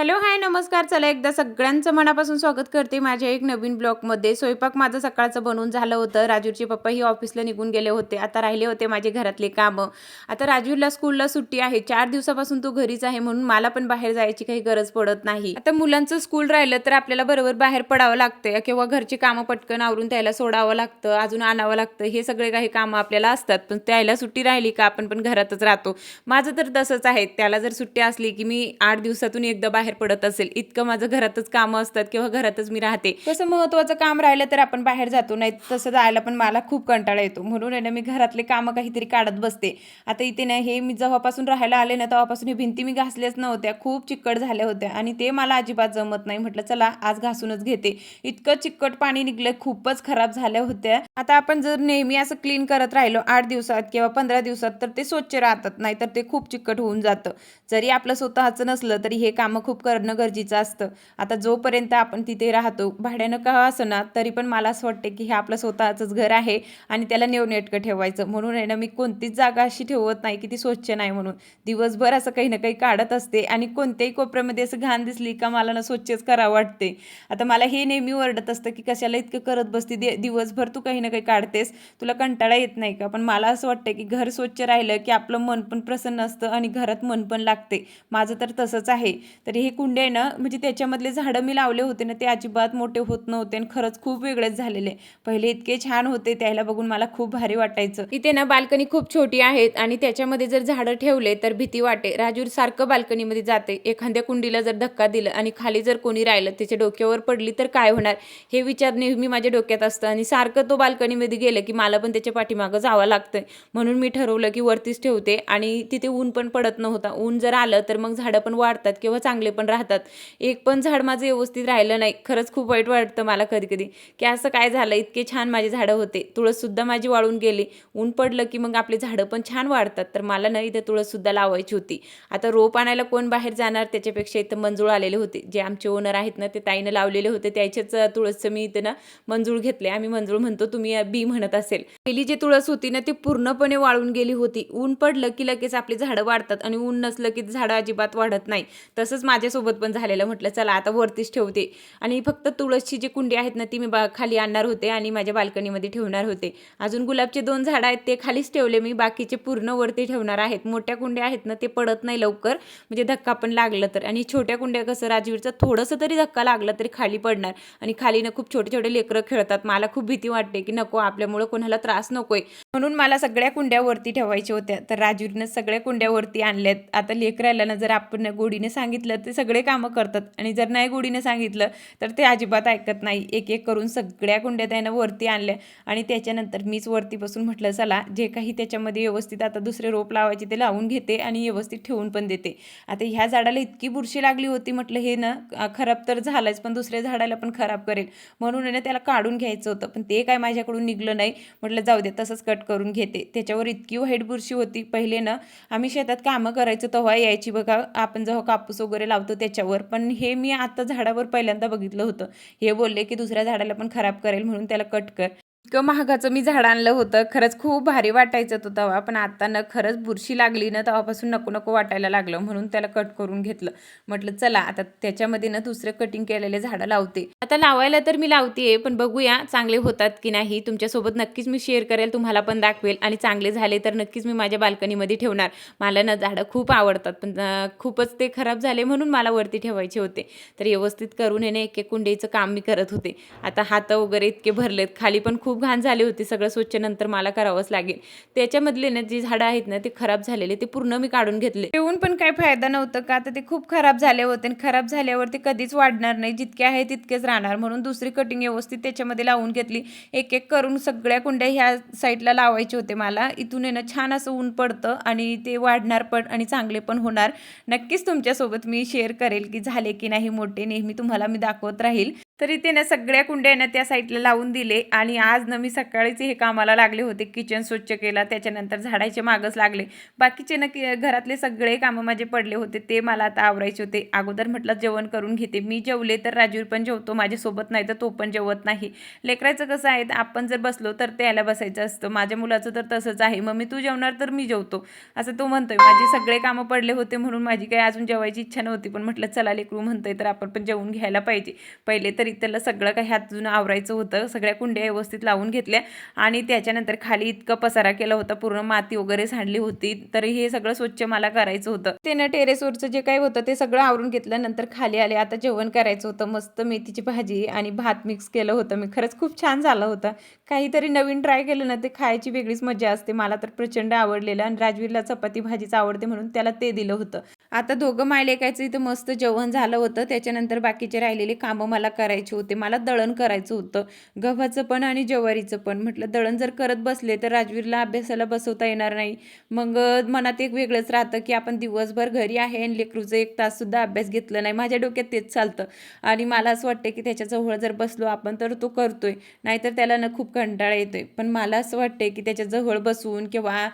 Hello hi नमस्कार. चला एकदा सगळ्यांचं मनापासून स्वागत करते. माझ्या एक नवीन ब्लॉगमध्ये स्वयंपाक माझं सकाळचं बनवून झालं होतं. राजूरचे पप्पा ही ऑफिसला निघून गेले होते. आता राहिले होते माझे घरातले कामं. आता राजूरला स्कूलला सुट्टी आहे. चार दिवसापासून तो घरीच आहे म्हणून मला पण बाहेर जायची काही गरज पडत नाही. आता मुलांचं स्कूल राहिलं तर आपल्याला बरोबर बाहेर पडावं लागतं किंवा घरची कामं पटकन आवरून त्याला सोडावं लागतं. अजून आणावं लागतं. हे सगळे काही कामं आपल्याला असतात. पण त्याला सुट्टी राहिली का आपण पण घरातच राहतो. माझं तर तसंच आहे. त्याला जर सुट्टी असली की मी आठ दिवसातून एकदा बाहेर बाहेर पडत असेल इतकं माझं घरातच कामं असतात किंवा घरातच मी राहते. तसं महत्वाचं काम राहिलं तर आपण बाहेर जातो नाही तसं जायला पण मला खूप कंटाळा येतो. म्हणून आहे ना मी घरातले कामं काहीतरी काढत बसते. आता इथे ना हे मी जेव्हापासून राहायला आले ना तेव्हापासून हे भिंती मी घासल्याच नव्हत्या. खूप चिकट झाल्या होत्या आणि ते मला अजिबात जमत नाही. म्हटलं चला आज घासूनच घेते. इतकं चिकट पाणी निघलं खूपच खराब झाल्या होत्या. आता आपण जर नेहमी असं क्लीन करत राहिलो आठ दिवसात किंवा पंधरा दिवसात तर ते स्वच्छ राहतात नाहीतर ते खूप चिकट होऊन जातं. जरी आपलं स्वतःचं नसलं तरी हे कामं खूप करणं गरजेचं असतं. आता जोपर्यंत आपण तिथे राहतो भाड्यानं का असणार तरी पण मला असं वाटतं की हे आपलं स्वतःचंच घर आहे आणि त्याला नेवनेटकं ठेवायचं. म्हणून आहे ना मी कोणतीच जागा अशी ठेवत नाही की ती स्वच्छ नाही म्हणून. दिवसभर असं काही ना काही काढत असते आणि कोणत्याही कोपऱ्यामध्ये असं घाण दिसली का मला ना स्वच्छच करावं वाटते. आता मला हे नेहमी ओरडत असतं की कशाला इतकं करत बसते दे दिवसभर तू काही ना काही काढतेस तुला कंटाळा येत नाही का? पण मला असं वाटतं की घर स्वच्छ राहिलं की आपलं मन पण प्रसन्न असतं आणि घरात मन पण लागते. माझं तर तसंच आहे. तर हे कुंडे आहे ना म्हणजे त्याच्यामधले झाडं मी लावले होते ना ते अजिबात मोठे होत नव्हते आणि खरंच खूप वेगळेच झालेले. पहिले इतके छान होते त्याला बघून मला खूप भारी वाटायचं. इथे ना बाल्कनी खूप छोटी आहेत आणि त्याच्यामध्ये जर झाडं ठेवले तर भीती वाटे. राजूर सारखं बाल्कनीमध्ये जाते. एखाद्या कुंडीला जर धक्का दिला आणि खाली जर कोणी राहिलं त्याच्या डोक्यावर पडली तर काय होणार? हे विचार नेहमी माझ्या डोक्यात असतं आणि सारखं तो बाल्कनीमध्ये गेलं की मला पण त्याच्या पाठीमागं जावं लागतंय. म्हणून मी ठरवलं की वरतीच ठेवते आणि तिथे ऊन पण पडत नव्हता. ऊन जर आलं तर मग झाडं पण वाढतात किंवा चांगले पण राहतात. एक पण झाड माझं व्यवस्थित राहिलं नाही. खरंच खूप वाईट वाटतं मला कधी कधी. की असं काय झालं? इतके छान माझे झाडं होते. तुळससुद्धा माझी वाळून गेली. ऊन पडलं की मग आपले झाडं पण छान वाढतात. तर मला ना इथं तुळससुद्धा लावायची होती. आता रोप आणायला कोण बाहेर जाणार? त्याच्यापेक्षा इथं मंजूळ आलेले होते. जे आमचे ओनर आहेत ना ते ताईनं लावलेले होते. त्याच्याच तुळसचं मी इथं ना मंजूळ घेतले. आम्ही मंजूळ म्हणतो तुम्ही बी म्हणत असेल. पहिली जी तुळस होती ना ती पूर्णपणे वाळून गेली होती. ऊन पडलं की लगेच आपली झाडं वाढतात. आणि ऊन नसलं की झाडं अजिबात वाढत नाही. तसंच माझ्या माझ्यासोबत पण झालेलं म्हटलं चला आता वरतीच ठेवते. आणि फक्त तुळसची जी कुंडी आहेत ना ती मी बा खाली आणणार होते आणि माझ्या बाल्कनीमध्ये ठेवणार होते. अजून गुलाबचे दोन झाडं आहेत ते खालीच ठेवले मी. बाकीचे पूर्ण वरती ठेवणार आहेत. मोठ्या कुंड्या आहेत ना ते पडत नाही लवकर. म्हणजे धक्का पण लागलं तर. आणि छोट्या कुंड्या कसं राजवीरचा थोडंसं तरी धक्का लागला तरी खाली पडणार. आणि खाली ना खूप छोटे छोटे लेकरं खेळतात. मला खूप भीती वाटते की नको आपल्यामुळं कोणाला त्रास नकोय. म्हणून मला सगळ्या कुंड्यावरती ठेवायच्या होत्या. तर राजवीरनं सगळ्या कुंड्यावरती आणल्यात. आता लेकराला ना जर आपण गोडीने सांगितलं तर ते सगळे कामं करतात. आणि जर नाही गोडीने सांगितलं तर ते अजिबात ऐकत नाही. एक एक करून सगळ्या कुंड्या त्यानं वरती आणल्या. आणि त्याच्यानंतर मीच वरती बसून म्हटलं चला जे काही त्याच्यामध्ये व्यवस्थित आता दुसरे रोप लावायचे ते लावून घेते आणि व्यवस्थित ठेवून पण देते. आता ह्या झाडाला इतकी बुरशी लागली होती म्हटलं हे ना खराब तर झालंच पण दुसऱ्या झाडाला पण खराब करेल. म्हणून आहे ना त्याला काढून घ्यायचं होतं. पण ते काय माझ्याकडून निघलं नाही. म्हटलं जाऊ दे तसंच कट करून घेते. त्याच्यावर इतकी वाईट बुरशी होती. पहिले ना आम्ही शेतात कामं करायचो तेव्हा यायची बघा आपण जेव्हा कापूस वगैरे लावतो त्याच्यावर. पण हे मी आता झाडावर पहिल्यांदा बघितलं होतं. हे बोलले की दुसऱ्या झाडाला पण खराब करेल म्हणून त्याला कट कर. इतकं महागाचं मी झाड आणलं होतं. खरंच खूप भारी वाटायचं तो तेव्हा. पण आता ना खरंच बुरशी लागली ना तेव्हापासून नको नको वाटायला लागलं. म्हणून त्याला कट करून घेतलं. म्हटलं चला आता त्याच्यामध्ये ना दुसरं कटिंग केलेले झाडं लावते. आता लावायला तर मी लावते पण बघूया चांगले होतात की नाही. तुमच्यासोबत नक्कीच मी शेअर करेल तुम्हाला पण दाखवेल. आणि चांगले झाले तर नक्कीच मी माझ्या बाल्कनीमध्ये ठेवणार. मला ना झाडं खूप आवडतात पण खूपच ते खराब झाले म्हणून मला वरती ठेवायचे होते. तर व्यवस्थित करून हे ना एक एक कुंडेचं काम मी करत होते. आता हात वगैरे इतके भरलेत. खाली पण खूप खूप घाण झाली होती सगळं स्वच्छ नंतर मला करावंच लागेल. त्याच्यामधले ना जी झाडं आहेत ना ते खराब झालेले ते पूर्ण मी काढून घेतले. ठेवून पण काही फायदा नव्हतं का? तर ते खूप खराब झाले होते आणि खराब झाल्यावर ते कधीच वाढणार नाही. जितके आहे तितकेच राहणार. म्हणून दुसरी कटिंग व्यवस्थित त्याच्यामध्ये लावून घेतली. एक एक करून सगळ्या कुंड्या ह्या साईडला लावायचे होते मला. इथून आहे ना छान असं ऊन पडतं आणि ते वाढणार पण आणि चांगले पण होणार. नक्कीच तुमच्यासोबत मी शेअर करेल की झाले की नाही मोठे. नेहमी तुम्हाला मी दाखवत राहील. तरी ते ना सगळ्या कुंड्या ना त्या साईडला लावून दिले. आणि आज ना मी सकाळीच हे कामाला लागले होते. किचन स्वच्छ केला. त्याच्यानंतर झाडाचे मागच लागले. बाकीचे ना की घरातले सगळे कामं माझे पडले होते. ते मला आता आवरायचे होते. अगोदर म्हटलं जेवण करून घेते. मी जेवले तर राजवीर पण जेवतो. माझ्यासोबत नाही तर तो पण जेवत नाही. लेकरायचं कसं आहे आपण जर बसलो तर त्याला बसायचं असतं. माझ्या मुलाचं तर तसंच आहे. मग मी तू जेवणार तर मी जेवतो. असं तो म्हणतोय. माझे सगळे कामं पडले होते म्हणून माझी काही अजून जेवायची इच्छा नव्हती. पण म्हटलं चला लेकरू म्हणतोय. तर आपण पण जेवून घ्यायला पाहिजे. पहिले तरी त्याला सगळं काही हातून आवरायचं होतं. सगळ्या कुंड्या व्यवस्थित लावून घेतल्या आणि त्याच्यानंतर खाली इतकं पसारा केला होता. पूर्ण माती वगैरे सांडली होती. तर हे सगळं स्वच्छ मला करायचं होतं. त्यानं टेरेसवरचं जे काही होतं ते सगळं आवरून घेतलं. नंतर खाली आले. आता जेवण करायचं होतं. मस्त मेथीची भाजी आणि भात मिक्स केलं होतं मी. खरंच खूप छान झालं होतं. काहीतरी नवीन ट्राय केलं ना ते खायची वेगळीच मजा असते. मला तर प्रचंड आवडलेलं आणि राजवीरला चपाती भाजीच आवडते म्हणून त्याला ते दिलं होतं. आता दोघं मायलेकायचं इथं मस्त जेवण झालं होतं. त्याच्यानंतर बाकीचे राहिलेले कामं मला करायचं होते मला दळण करायचं होतं. गव्हाचं पण आणि ज्वारीचं पण. म्हटलं दळण जर करत बसले तर राजवीरला अभ्यासाला बसवता येणार नाही. मग मनात एक वेगळंच राहतं की आपण दिवसभर घरी आहे आणि लेकरूचं एक ताससुद्धा अभ्यास घेतलं नाही. माझ्या डोक्यात तेच चालतं. आणि मला असं वाटतं की त्याच्याजवळ जर बसलो आपण तर तो करतोय. नाहीतर त्याला ना खूप कंटाळा येतोय. पण मला असं वाटतंय की त्याच्याजवळ बसून किंवा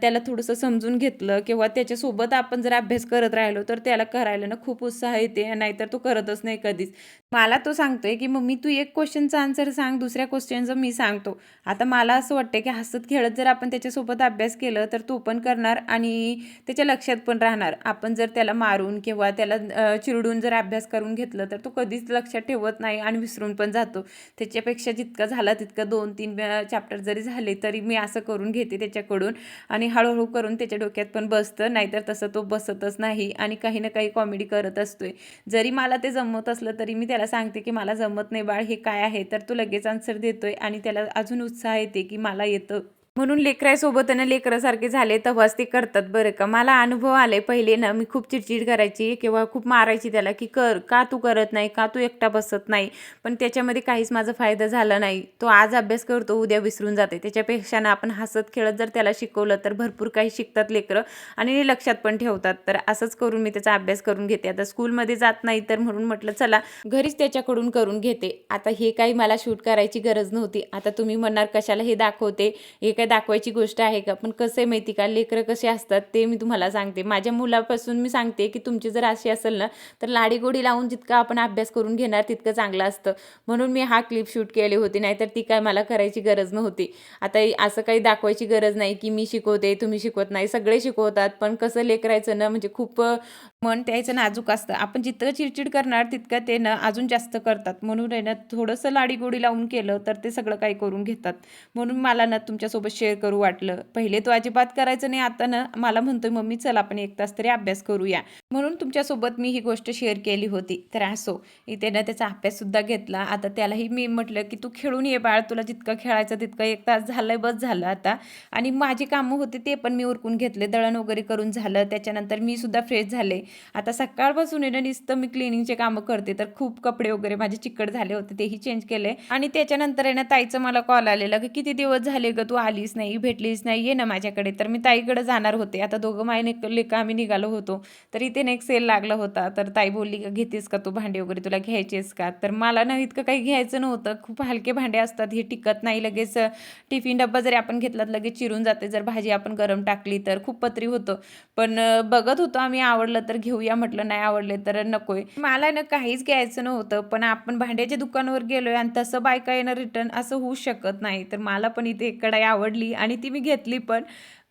त्याला थोडंसं समजून घेतलं किंवा त्याच्यासोबत आपण जर अभ्यास करत राहिलो तर त्याला करायला ना खूप उत्साह येते. नाहीतर तो करतच नाही कधीच. मला तो सांगतोय की मम्मी तू एक क्वेश्चनचा आन्सर सांग दुसऱ्या क्वेश्चनचं मी सांगतो. आता मला असं वाटतं की हसत खेळत जर आपण त्याच्यासोबत अभ्यास केलं तर तो पण करणार आणि त्याच्या लक्षात पण राहणार. आपण जर त्याला मारून किंवा त्याला चिरडून जर अभ्यास करून घेतलं तर तो कधीच लक्षात ठेवत नाही आणि विसरून पण जातो. त्याच्यापेक्षा जितकं झालं तितकं दोन तीन चॅप्टर जरी झाले तरी मी असं करून घेते त्याच्याकडून आणि हळूहळू करून त्याच्या डोक्यात पण बसतं नाहीतर तसं तो बसतच नाही आणि काही ना काही कॉमेडी करत असतोय. जरी मला ते जमत असलं तरी मी त्याला सांगते की मला जमत नाही बाळ हे काय आहे? तर तो लगेच आन्सर देतोय आणि त्याला अजून उत्साह येते की मला येतं. म्हणून लेकरासोबत ना लेकरासारखे झाले तेव्हाच ते करतात बरं का. मला अनुभव आले पहिले ना मी खूप चिडचिड करायची किंवा खूप मारायची त्याला की कर का तू करत नाही का तू एकटा बसत नाही? पण त्याच्यामध्ये काहीच माझा फायदा झाला नाही. तो आज अभ्यास करतो उद्या विसरून जाते. त्याच्यापेक्षा ना आपण हसत खेळत जर त्याला शिकवलं तर भरपूर काही शिकतात लेकरं आणि लक्षात पण ठेवतात. तर असंच करून मी त्याचा अभ्यास करून घेते. आता स्कूलमध्ये जात नाही तर म्हणून म्हटलं चला घरीच त्याच्याकडून करून घेते. आता हे काही मला शूट करायची गरज नव्हती. आता तुम्ही म्हणणार कशाला हे दाखवते हे काय दाखवायची गोष्ट आहे का? पण कसं आहे माहिती का? लेकरं कसे असतात ते मी तुम्हाला सांगते. माझ्या मुलापासून मी सांगते की तुमची जर अशी असेल ना तर लाडीगोडी लावून जितका आपण अभ्यास करून घेणार तितकं चांगलं असतं. म्हणून मी हा क्लिप शूट केली होती नाहीतर ती काय मला करायची गरज नव्हती. आता असं काही दाखवायची गरज नाही की मी शिकवते तुम्ही शिकवत नाही. सगळे शिकवतात पण कसं लेकरायचं ना म्हणजे खूप मन त्याचं नाजूक असतं. आपण जितकं चिडचिड करणार तितकं ते ना अजून जास्त करतात. म्हणून आहे ना थोडंसं लाडीगोडी लावून केलं तर ते सगळं काही करून घेतात. म्हणून मला ना तुमच्यासोबत शेअर करू वाटलं. पहिले तो अजिबात करायचं नाही आता ना मला म्हणतोय मम्मी चला आपण एक तास तरी अभ्यास करूया. म्हणून तुमच्यासोबत मी ही गोष्ट शेअर केली होती. तर असो इथे ना त्याचा अभ्याससुद्धा घेतला. आता त्यालाही मी म्हटलं की तू खेळून ये बाळ तुला जितकं खेळायचं तितकं एक तास झालंय बस झालं आता. आणि माझी कामं होते ते पण मी उरकून घेतले. दळण वगैरे करून झालं. त्याच्यानंतर मी सुद्धा फ्रेश झाले. आता सकाळपासून येणं नुसतं मी क्लिनिंगचे कामं करते. तर खूप कपडे वगैरे माझे चिकट झाले होते तेही चेंज केले. आणि त्याच्यानंतर आहे ना ताईचं मला कॉल आलेला की किती दिवस झाले ग तू आली आलीच नाही भेटलीच नाही ये ना माझ्याकडे. तर मी ताईकडे जाणार होते. आता दोघं माय लेखा आम्ही निघालो होतो. तर इथे एक सेल लागला होता. तर ताई बोलली का घेतेस का तू भांडे वगैरे? तुला घ्यायचेस का? तर मला ना इतकं काही घ्यायचं नव्हतं. खूप हलके भांडे असतात. हे टिकत नाही. लगेच टिफिन डब्बा जरी आपण घेतला लगेच चिरून जाते. जर भाजी आपण गरम टाकली तर खूप पत्री होतं. पण बघत होतो आम्ही आवडलं तर घेऊया म्हटलं नाही आवडले तर नकोय. मला ना काहीच घ्यायचं नव्हतं. पण आपण भांड्याच्या दुकानावर गेलोय आणि तसं बायका येणं रिटर्न असं होऊ शकत नाही. तर मला पण इथे कढाई आवडली आणि ती मी घेतली पण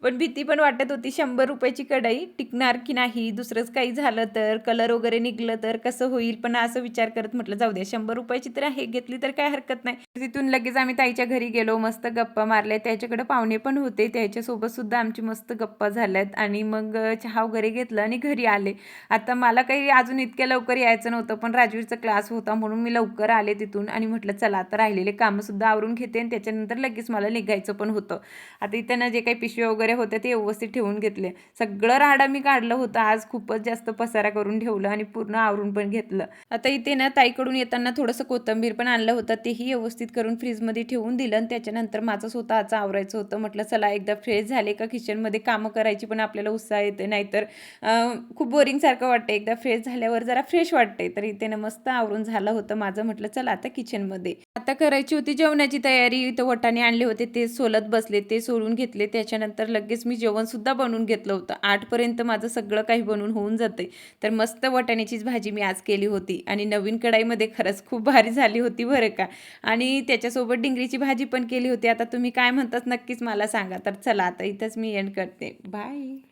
पण भीती पण वाटत होती शंभर रुपयाची कढाई टिकणार की नाही? दुसरंच काही झालं तर? कलर वगैरे निघलं तर कसं होईल? पण असं विचार करत म्हटलं जाऊ द्या शंभर रुपयाची तर आहे घेतली तर काय हरकत नाही. तिथून लगेच आम्ही ताईच्या घरी गेलो मस्त गप्पा मारल्या. त्याच्याकडे पाहुणे पण होते त्याच्यासोबत सुद्धा आमची मस्त गप्पा झाल्यात. आणि मग चहा वगैरे घेतलं आणि घरी आले. आता मला काही अजून इतक्या लवकर यायचं नव्हतं पण राजवीरचा क्लास होता म्हणून मी लवकर आले तिथून. आणि म्हटलं चला आता राहिलेले कामंसुद्धा आवरून घेते आणि त्याच्यानंतर लगेच मला निघायचं पण होतं. आता इथं जे काही पिशव्या वगैरे वगैरे होते ते व्यवस्थित ठेवून घेतले. सगळं राडा मी काढलं होतं. आज खूपच जास्त पसारा करून ठेवलं आणि पूर्ण आवरून पण घेतलं. आता इथे ना ताईकडून येताना थोडंसं कोथंबीर पण आणलं होतं. तेही व्यवस्थित करून फ्रीजमध्ये ठेवून दिलं आणि त्याच्यानंतर माझं स्वतःचं आवरायचं होतं. म्हटलं चला एकदा फ्रेश झाले का? किचनमध्ये कामं करायची पण आपल्याला उत्साह येते. नाहीतर खूप खूप बोरिंगसारखं वाटतं एकदा फ्रेश झाल्यावर जरा फ्रेश वाटते तर इथे ना मस्त आवरून झालं होतं माझं. म्हटलं चला आता किचनमध्ये. आता करायची होती जेवणाची तयारी. इथं वटाणे आणले होते. ते सोलत बसले. ते सोलून घेतले. त्याच्यानंतर लगेच मी जेवणसुद्धा बनवून घेतलं होतं. आठपर्यंत माझं सगळं काही बनवून होऊन जाते तर मस्त वाटाण्याचीच भाजी मी आज केली होती. आणि नवीन कढाईमध्ये खरंच खूप भारी झाली होती बरं का. आणि त्याच्यासोबत डिंगरीची भाजी पण केली होती. आता तुम्ही काय म्हणतात नक्कीच मला सांगा. तर चला आता इथंच मी एंड करते. बाय